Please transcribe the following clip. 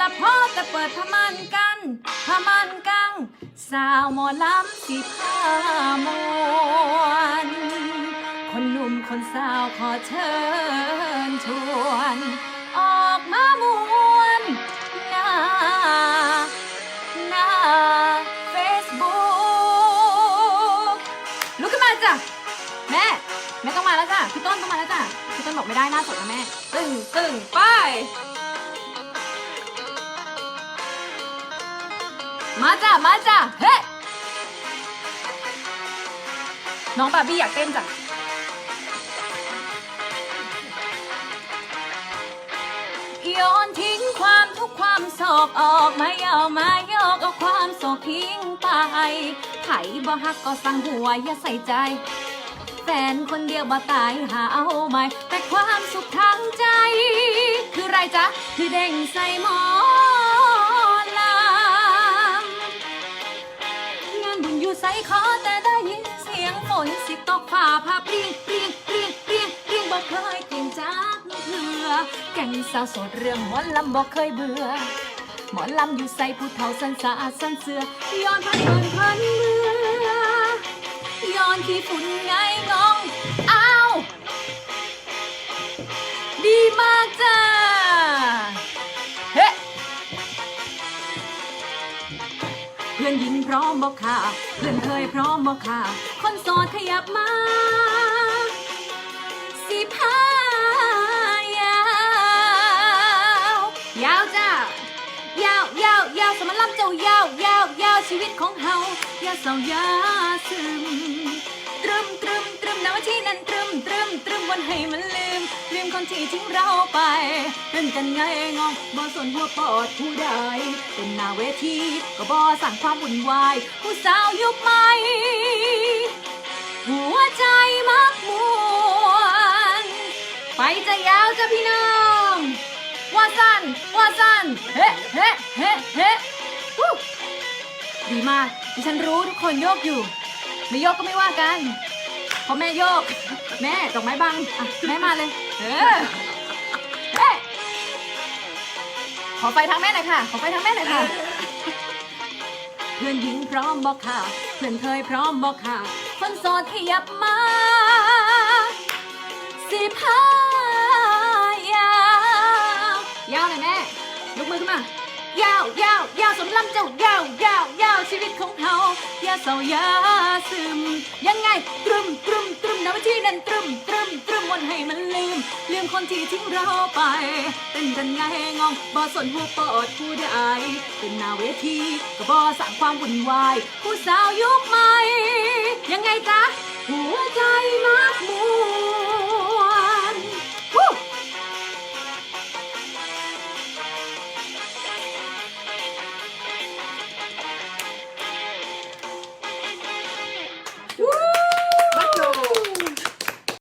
ละพ่อแต่เปิดพม่านกันพม่านกัง สาวหมอลำสิพามวนคนหนุ่มคนสาวขอเชิญชวน ออกมามวนหน้าหน้า Facebook ลุกขึ้นมาจ้ะแม่แม่ต้องมาแล้วจ้ะพี่ต้นต้องมาแล้วจ้ะพี่ต้นบอกไม่ได้หน้าสดนะแม่ตึงตึงไป มาจ้ะมาจ้ะเฮ้น้องบาร์บี้อยากเต้นจ้ะโยนทิ้งความทุกความโศกออกมาเยาวมาโยกเอาความโศกทิ้งไปไผบ่ฮักก็สั่งหัวอย่าใส่ใจ แฟนคนเดียวบ่ตายหาเอาใหม่ แต่ความสุขทางใจ คือไรจ๊ะ คือเด้งใส่หมอ ตกฝ่าผ้าเปรียงเปรียงเปรียงเปรียงเปรียงบ่เคยเปลี่ยนจากเถื่อแก่งสาวโสดเรื่องหมอลำบ่เคยเบื่อ หมอลำอยู่ใส่ผู้เฒ่าสันสาสันเสือย้อนพันเพินพันเมื่อย้อนขี้ฝุ่นไงงอง ร้อมบอกค่ะเพื่อนเคยพร้อมบอกค่ะ คนโสดขยับมา สิพายาวยาวจ้ายาวยาวยาวสมันลำเจ้ายาวยาวยาวชีวิตของเฮายาเศร้าวยาว นที่ทิ้งเราไป เป็นกันไงงองบ่สนหัวปอดผู้ใดเป็นหน้าเวทีก็บ่สั่งความวุ่นวาย ผู้สาวยุคใหม่หัวใจมักมวนไปจะยาวจะพี่น้องว่าสั้นว่าสั้นเฮ้เฮ้เฮ้เฮ้ฮู้ดีมากดิฉันรู้ทุกคนโยกอยู่ ไม่โยกก็ไม่ว่ากัน เพราะแม่โยก แม่ดอกไม้บังอะแม่มาเลย เออเฮ้ขอไฟทางแม่หน่อยค่ะ ขอไฟทางแม่หน่อยค่ะ เพื่อนหญิงพร้อมบอกค่ะ เพื่อนเคยพร้อมบอกค่ะ คนโสดขยับมา สิพายาวยาวหน่อยแม่ยกมือขึ้นมายาวยาวยาวสมลำเจ้ายาวยาวยาวชีวิตของเขาอย่าเศร้าอย่าซึม ยังไงตรึมต นะว่าที่นั่นตรึมตรึมตรึมวันให้มันลืม ลืมคนที่ทิ้งเราไป เป็นกันไงงองบอสนหัวปอดผู้ได้เป็นนาเวทีก็บอสั่งความวุ่นวาย ผู้สาวยุคใหม่